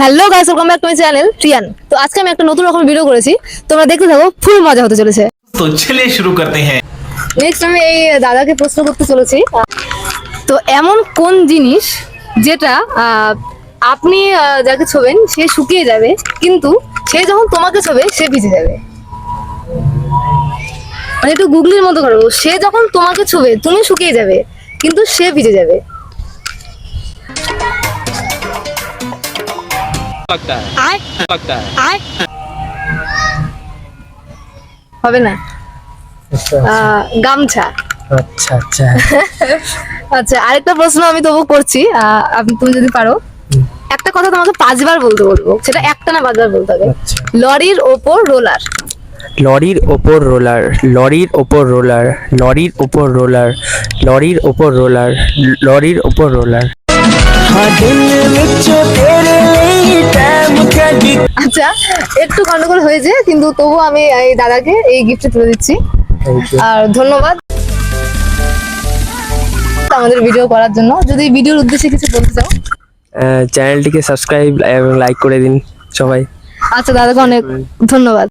Hello guys welcome back to my channel Priyan তো আজকে আমি একটা নতুন রকম ভিডিও করেছি। তোমরা দেখতে থাকো ফুল মজা হতে চলেছে। তো চলে শুরু করতে হ্যাঁ। নেক্সট আমি এই দাদাকে প্রশ্ন করতে চলেছি। তো এমন কোন জিনিস যেটা আপনি যাকে ছোবেন সে শুকিয়ে যাবে কিন্তু সে যখন তোমাকে ছোবে সে ভিজে যাবে? মানে একটু গুগলির মতো করব সে যখন তোমাকে ছোবে তুমি শুকিয়ে যাবে কিন্তু সে ভিজে যাবে। लगता है लगता है হবে না আহ, গামছা আচ্ছা আচ্ছা আচ্ছা আরেকটা প্রশ্ন আমি তবু করছি আহ, আপনি তুমি যদি পারো একটা কথা তোমাকে পাঁচবার বলতে বলবো সেটা একটা না পাঁচবার বলতে হবে আচ্ছা। লরির ওপর রোলার লরির ওপর রোলার লরির ওপর রোলার লরির ওপর রোলার লরির ওপর রোলার লরির ওপর রোলার আচ্ছা একটু গন্ডগোল হয়েছে কিন্তু তবু আমি এই দাদাকে এই গিফটটা তুলে দিচ্ছি। আর ধন্যবাদ আমাদের ভিডিও করার জন্য। যদি ভিডিওর উদ্দেশ্যে কিছু বলতে চাও। চ্যানেলটিকে সাবস্ক্রাইব এবং লাইক করে দিন সবাই। আচ্ছা দাদাকে অনেক ধন্যবাদ।